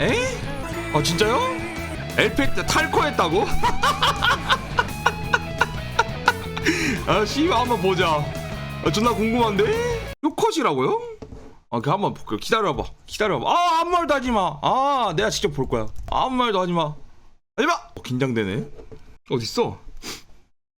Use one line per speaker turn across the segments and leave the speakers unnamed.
에? 아 진짜요? 엘펙트 탈코했다고? 아 씨발 한번 보자 아, 존나 궁금한데? 요 컷이라고요? 아, 그 한번 볼게요. 기다려봐. 기다려봐. 아, 아무 말도 하지 마. 아, 내가 직접 볼 거야. 아무 말도 하지 마. 하지 마. 어, 긴장되네. 어디 있어?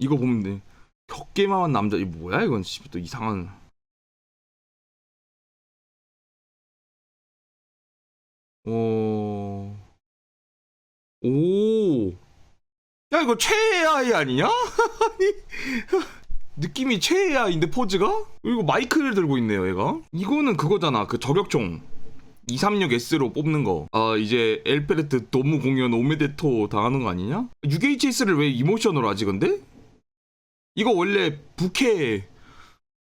이거 보면 돼. 격계만한 남자. 이 뭐야 이건? 씨또 이상한. 어. 오. 야 이거 최애 아이 아니냐? 아니. 느낌이 최애야인데 포즈가? 이거 마이크를 들고 있네요 얘가 이거는 그거잖아 그 저격총 236S로 뽑는 거. 아, 이제 엘페레트 도무 공연 오메데토 당하는 거 아니냐? UHS를 왜 이모션으로 하지, 근데? 이거 원래 부캐,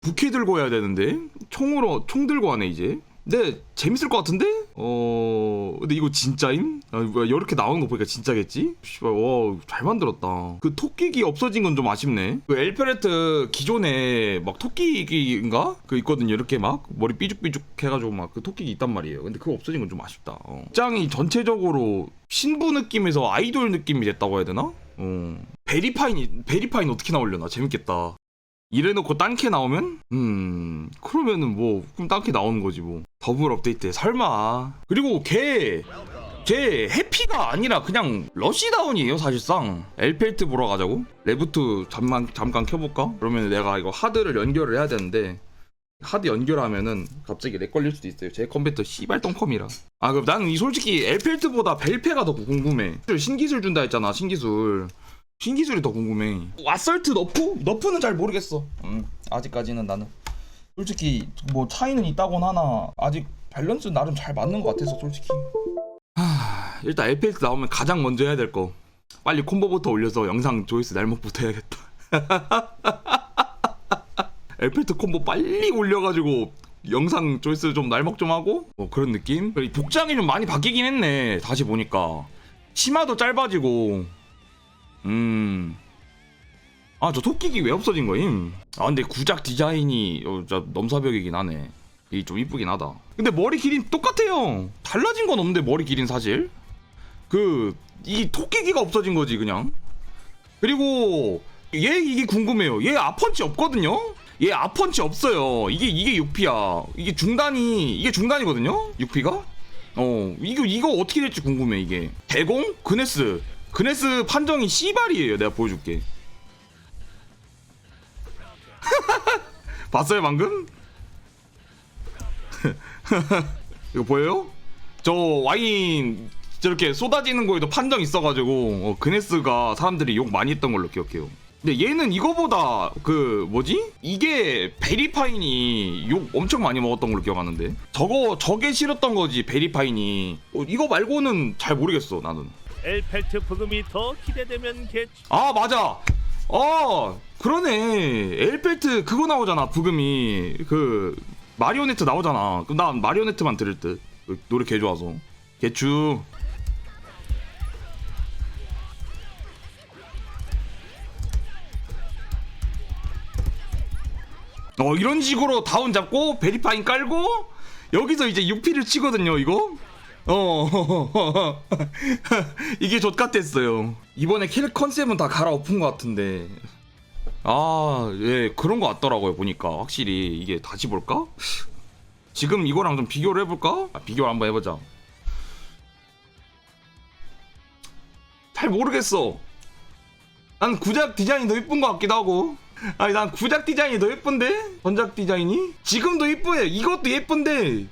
부캐 들고 해야 되는데? 총으로, 총 들고 하네, 이제. 근데, 재밌을 것 같은데? 어, 근데 이거 진짜임? 아, 뭐야, 이렇게 나오는 거 보니까 진짜겠지? 씨발, 와, 잘 만들었다. 그 토끼기 없어진 건 좀 아쉽네. 그 엘페레트 기존에 막 토끼기인가? 그 있거든요. 이렇게 막 머리 삐죽삐죽 해가지고 막 그 토끼기 있단 말이에요. 근데 그거 없어진 건 좀 아쉽다. 어. 짱이 전체적으로 신부 느낌에서 아이돌 느낌이 됐다고 해야 되나? 어. 베리파인, 베리파인 어떻게 나오려나? 재밌겠다. 이래놓고 딴캐 나오면? 음, 그러면은 뭐, 그럼 딴캐 나오는 거지 뭐. 더블 업데이트, 설마. 그리고 걔, 걔 해피가 아니라 그냥 러시다운이에요, 사실상. 엘펠트 보러 가자고? 레부트 잠깐, 잠깐 켜볼까? 그러면 내가 이거 하드를 연결을 해야 되는데, 하드 연결하면은 갑자기 렉 걸릴 수도 있어요. 제 컴퓨터 씨발 똥컴이라. 아, 그럼 이 솔직히 엘펠트보다 벨페가 더 궁금해. 신기술 준다 했잖아, 신기술. 신기술이 더 궁금해. 아설트 너프? 너프는 잘 모르겠어. 음, 아직까지는 나는 솔직히 뭐 차이는 있다곤 하나 아직 밸런스 나름 잘 맞는 것 같아서 솔직히. 하, 일단 에펠트 나오면 가장 먼저 해야 될 거. 빨리 콤보부터 올려서 영상 조회수 날먹부터 해야겠다. 엘펠트 콤보 빨리 올려가지고 영상 조회수 좀 날먹 좀 하고 뭐 그런 느낌? 이 복장이 좀 많이 바뀌긴 했네 다시 보니까 치마도 짧아지고 음. 아, 저 토끼기 왜 없어진 거임? 아, 근데 구작 디자인이 어, 넘사벽이긴 하네. 이 좀 이쁘긴 하다. 근데 머리 길이 똑같아요. 달라진 건 없는데 머리 길이는 사실. 그 이 토끼기가 없어진 거지 그냥. 그리고 얘 이게 궁금해요. 얘 아펀치 없거든요. 얘 아펀치 없어요. 이게 이게 6피야. 이게 중단이 이게 중단이거든요. 6피가. 어 이거 이거 어떻게 될지 궁금해 이게. 대공 그네스 그네스 판정이 씨발이에요. 내가 보여줄게. 봤어요 방금? 이거 보여요? 저 와인 저렇게 쏟아지는 거에도 판정 있어가지고 어, 그네스가 사람들이 욕 많이 했던 걸로 기억해요. 근데 얘는 이거보다 그 뭐지? 이게 베리파인이 욕 엄청 많이 먹었던 걸로 기억하는데 저거 저게 싫었던 거지 베리파인이 어, 이거 말고는 잘 모르겠어 나는.
엘펠트 부금이 더 기대되면 개최
아 맞아. 어 그러네. 엘펠트 그거 나오잖아 부금이. 그 마리오네트 나오잖아. 그럼 난 마리오네트만 들을 듯 그 노래 개 좋아서. 개추. 어 이런 식으로 다운 잡고 베리파인 깔고 여기서 이제 6피를 치거든요 이거 어 이게 좆같았어요. 이번에 킬 컨셉은 다 갈아엎은 것 같은데. 아예 그런 것 같더라고요 보니까. 확실히 이게 다시 볼까? 지금 이거랑 좀 비교를 해볼까? 아, 비교를 한번 해보자. 잘 모르겠어. 난 구작 디자인이 더 예쁜 것 같기도 하고. 아니 난 구작 디자인이 더 예쁜데? 전작 디자인이? 지금도 예쁘해. 이것도 예쁜데.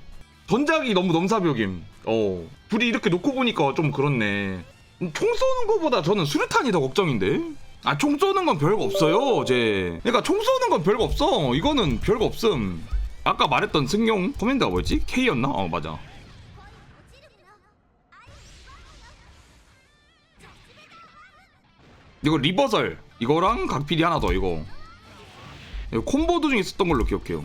전작이 너무 넘사벽임. 어. 둘이 이렇게 놓고 보니까 좀 그렇네. 음, 총 쏘는 거보다 저는 수류탄이 더 걱정인데? 아, 총 쏘는 건 별거 없어요, 제. 그러니까 총 쏘는 건 별거 없어. 이거는 별거 없음. 아까 말했던 승용 커맨드가 뭐였지? K였나? 어, 맞아. 이거 리버설. 이거랑 각필이 하나 더, 이거. 콤보 도중에 썼던 걸로 기억해요.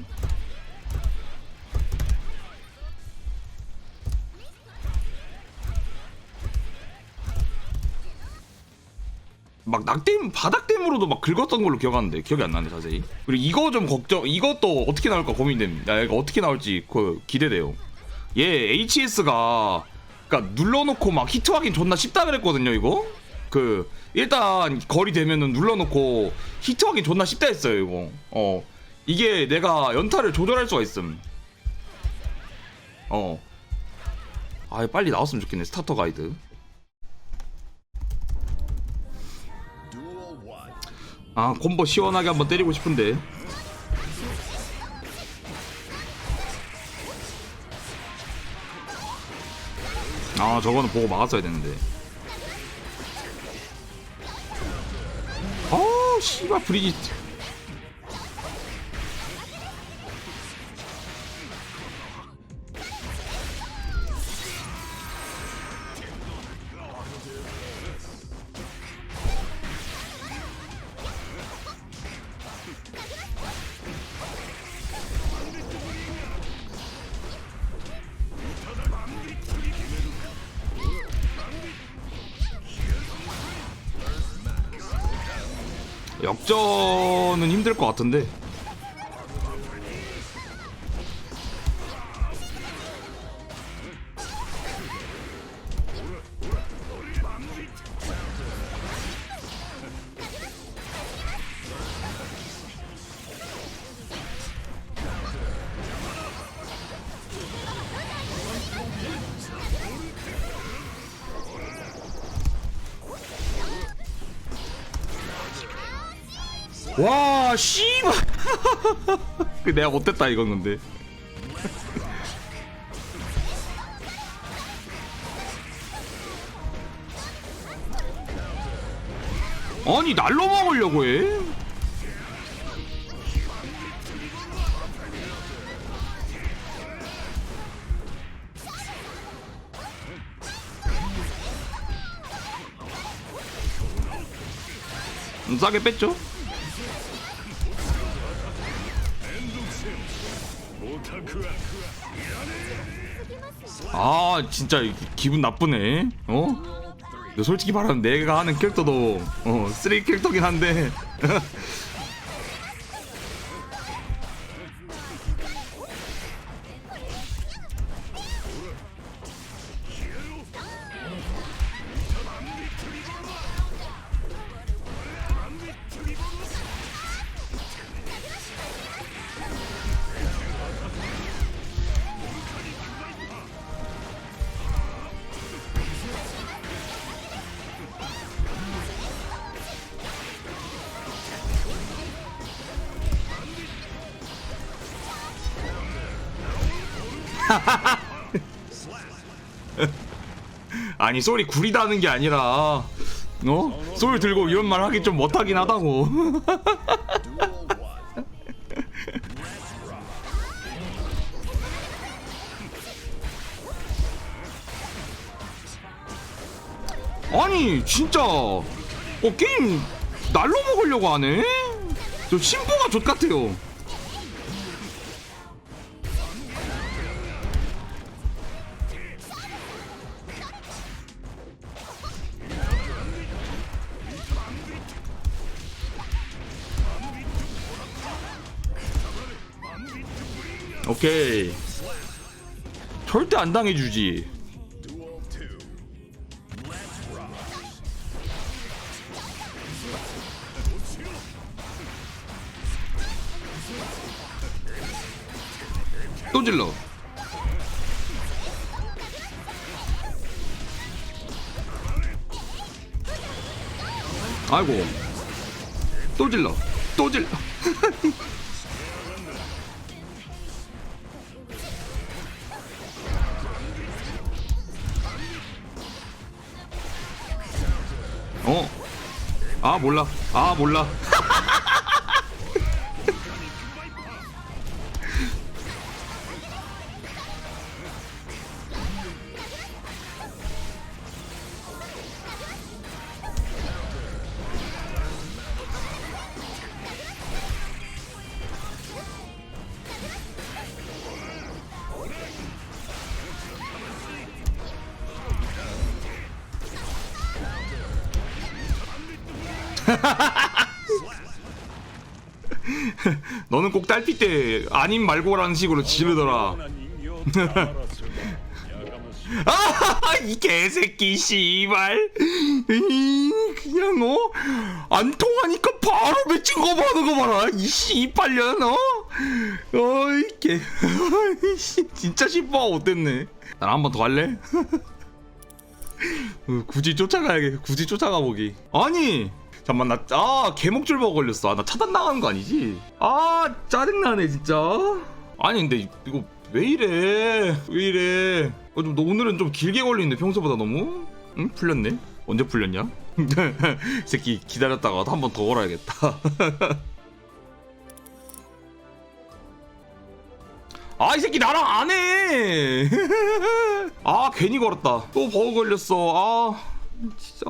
막 낙댐 바닥댐으로도 막 긁었던 걸로 기억하는데 기억이 안 나네 자세히. 그리고 이거 좀 걱정 이것도 어떻게 나올까 고민됩니다. 야, 이거 어떻게 나올지 그 기대돼요. 얘 HS가 그니까 눌러놓고 막 히트하긴 존나 쉽다 그랬거든요 이거? 그 일단 거리 되면은 눌러놓고 히트하긴 존나 쉽다 했어요 이거. 어. 이게 내가 연타를 조절할 수가 있음. 어. 아, 빨리 나왔으면 좋겠네 스타터 가이드 아 콤보 시원하게 한번 때리고 싶은데. 아 저거는 보고 막았어야 되는데. 아 씨발 브리짓 역전은 힘들 것 같은데 와 씨발. 그 내가 못됐다 이건 근데. 아니 날로 먹으려고 해? 음, 싸게 뺐죠? 아 진짜 기분 나쁘네 어? 너 솔직히 말하면 내가 하는 캐릭터도 어 쓰레기 캐릭터긴 한데 아니 소리 구리다는 게 아니라 어? 소리 들고 이런 말 하기 좀 못하긴 하다고. 아니 진짜. 어 게임 날로 먹으려고 하네? 저 심보가 좆 같아요 오케이. 절대 안 당해주지. 또 질러. 아이고. 또 질러. 또 질러 아 몰라. 아 몰라 너는 꼭 딸피 때 아님 말고라는 식으로 지르더라. 아, 이 개새끼 씨발. 이, 그냥 어? 안 통하니까 바로 맺힌 거 봐는 거 봐라. 이 씨발년 어? 어이 개. 씨, 진짜 씨발 어땠네. 난 한 번 더 할래? 어, 굳이 쫓아가야겠. 굳이 쫓아가 보기. 아니. 잠만 나 아 개목줄 버거 걸렸어. 아, 나 차단 나가는 거 아니지? 아 짜증나네 진짜. 아니 근데 이거 왜 이래? 왜 이래? 어, 좀, 너 오늘은 좀 길게 걸리는데 평소보다 너무? 응? 풀렸네? 언제 풀렸냐? 이 새끼 기다렸다가 한 번 더 걸어야겠다. 아, 이 새끼 나랑 안 해! 아, 괜히 걸었다. 또 버거 걸렸어. 아, 진짜.